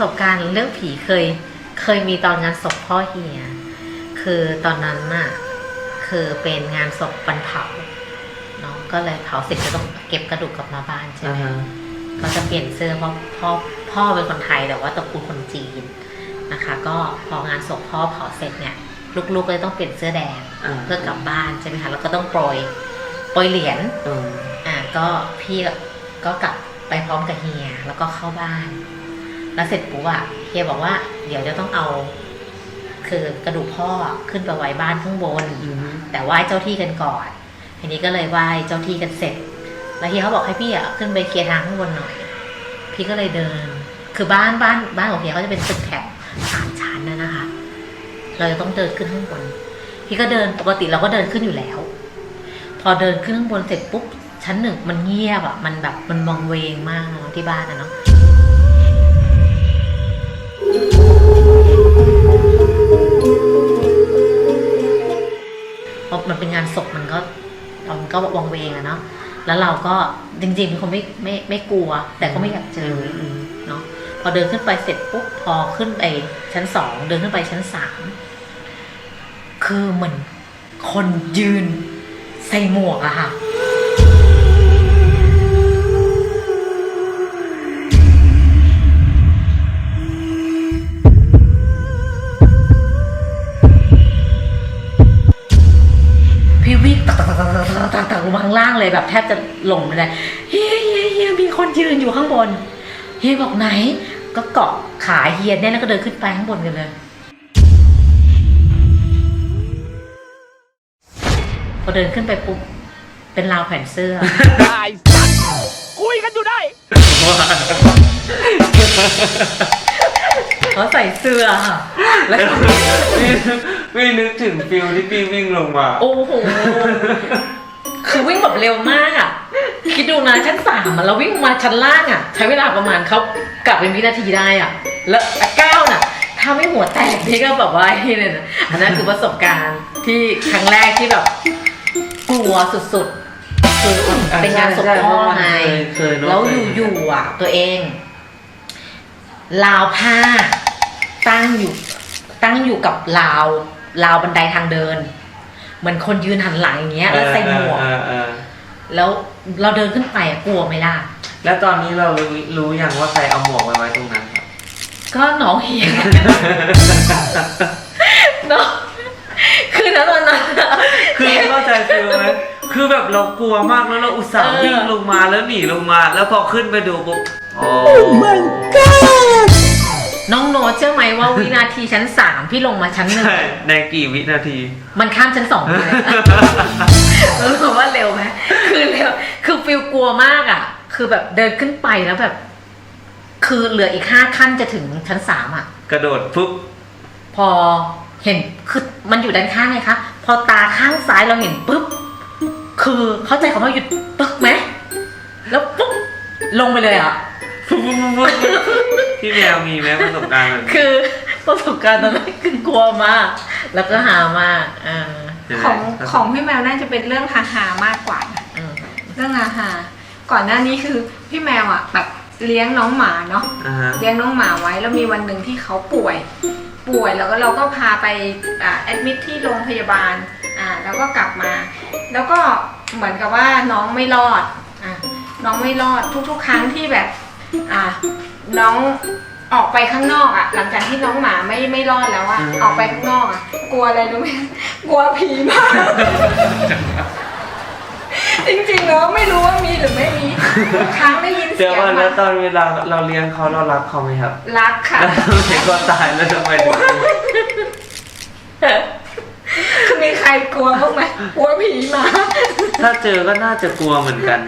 สบการณ์เรื่องผีเคย เคยมีตอนงานศพพ่อเฮีย คือตอนนั้นน่ะ คือเป็นงานศพวันเผาเนาะก็เลยเผาเสร็จจะต้องเก็บกระดูกกลับมาบ้านใช่อ่าไหมฮะก็จะเปลี่ยนเสื้อเพราะพ่อพ่อเป็นคนไทยแต่ว่าตระกูลคนจีนนะคะ ก็พองานศพพ่อเผาเสร็จเนี่ยลูกๆก็เลยต้องเปลี่ยนเสื้อแดงอ่าเพื่อกลับบ้านใช่ไหมคะแล้วก็ต้องโปรยโปรยเหรียญอืมอ่าก็พี่ก็กลับไปพร้อมกับเฮีย แล้วก็เข้าบ้าน แล้วเสร็จปุ๊บอะเฮียบอกว่า เดี๋ยวจะต้องเอา คือกระดูกพ่อขึ้นไปไว้บ้านข้างบนอืมแต่ไหว้เจ้าที่กันก่อน ทีนี้ก็เลยไหว้เจ้าที่กันเสร็จ แล้วเฮียเขาบอกให้พี่อะขึ้นไปเคลียร์ทางข้างบนหน่อย พี่ก็เลยเดิน คือบ้านบ้านบ้านของเฮียเขาจะเป็นตึกแถวสามชั้นนะนะคะ เราจะต้องเดินขึ้นข้างบน พี่ก็เดินปกติเราก็เดินขึ้นอยู่แล้ว พอเดินขึ้นข้างบนเสร็จปุ๊บชั้นหนึ่งมันเงียบอะมันแบบมันวังเวงมากเนอะที่บ้านนะเนาะ ก็วังเวงอะเนาะแล้วเราก็จริงๆเป็นคนไม่ไม่ไม่กลัว แต่ก็ไม่อยากเจออเนาะพอเดินขึ้นไปเสร็จปุ๊บพอขึ้นไปชั้นสองเดินขึ้นไปชั้นสามคือเหมือนคนยืนใส่หมวกอะค่ะ วิ่งตักตักตักตักตักตักตักลงมาข้างล่างเลยแบบแทบจะหลงเลยเฮียเฮียเฮียมีคนยืนอยู่ข้างบนเฮียบอกไหน ก็เกาะขาเฮียแน่แล้วก็เดินขึ้นไปข้างบนกันเลยพอเดินขึ้นไปปุ๊บเป็นราวแขวนเสื้อตายสัตว์คุยกันอยู่ได้เขาใส่เสื้อค่ะแล้ว พี่พี่นึกถึงฟิลที่พี่วิ่งลงมา โอ้โห คือวิ่งแบบเร็วมากอะ คิดดูนะชั้นสามอะเราวิ่งมาชั้นล่างอะ ใช้เวลาประมาณเขากลับเป็นวินาทีได้อะ แล้วก้าวน่ะ ถ้าไม่หัวแตกนี่ก็แบบว่าไอ้เลยนะอันนั้นคือประสบการณ์ที่ครั้งแรกที่แบบกลัวสุดๆคือเป็นงานศพพ่อไงเคยเนอะ แล้วอยู่ๆอะ ตัวเองราวผ้า ตั้งอยู่ตั้งอยู่กับราว ราวบันไดทางเดิน เหมือนคนยืนหันหลังอย่างเงี้ยแล้วใส่หมวกเออเออเออแล้วเราเดินขึ้นไปอะกลัวไหมล่ะ แล้วตอนนี้เรารู้รู้ยังว่าใครเอาหมวกไว้ไว้ตรงนั้นครับก็น้องเฮียเนาะคือนะตอนนั้นอะคือเข้าใจฟิลไหมคือแบบเรากลัวมากแล้วเราอุตส่าห์เออวิ่งลงมาแล้วหนีลงมา แล้วพอขึ้นไปดูปุ๊บโอ้ น้องโน้ตเชื่อไหมว่าวินาทีชั้นสามพี่ลงมาชั้นหนึ่งใช่ในกี่วินาที มันข้ามชั้นสองไปเลยรู้ว่าเร็วไหมคือเร็วคือฟิลกลัวมากอะ คือแบบเดินขึ้นไปแล้วแบบ คือเหลืออีกห้าขั้นจะถึงชั้นสามอะ กระโดดปุ๊บพอเห็นคือมันอยู่ด้านข้างไงคะพอตาข้างซ้ายเราเห็นปุ๊บคือเข้าใจคำว่าหยุดปึ๊กไหมแล้วปุ๊บลงไปเลยอะปุ๊บปุ๊บปุ๊บปุ๊บ พี่แมวมีไหมประสบการณ์แบบนี้คือประสบการณ์ตอนนั้นคือกลัวมาก แล้วก็หามากอ่าใช่ไหมของของพี่แมวน่าจะเป็นเรื่องฮาฮาๆมากกว่านะอืมเรื่องฮาฮาก่อนหน้านี้คือพี่แมวอะแบบเลี้ยงน้องหมาเนาะ อ่าฮะเลี้ยงน้องหมาไว้แล้วมีวันหนึ่งที่เขาป่วย ป่วยแล้วก็เราก็พาไปอ่าแอดมิทที่โรงพยาบาลอ่าแล้วก็กลับมา แล้วก็เหมือนกับว่าน้องไม่รอดอ่าน้องไม่รอดทุกๆ ครั้งที่แบบ อ่าน้องออกไปข้างนอกอะ หลังจากที่น้องหมาไม่ไม่รอดแล้วอะออกไปข้างนอกอะ กลัวอะไรรู้ไหมกลัวผีมาก จริงๆแล้วไม่รู้ว่ามีหรือไม่มีทุกครั้งได้ยินเดี๋เสียวยงว่ามาแล้วตอนเวลาเราเลี้ยงเขาเรารักเขาไหมครับรักค่ะ แล้วทำไมก็ตายแล้วทำไมถึงกลัวคือมีใครกลัวบ้างไหมกลัวผีหมา ถ้าเจอก็น่าจะกลัวเหมือนกัน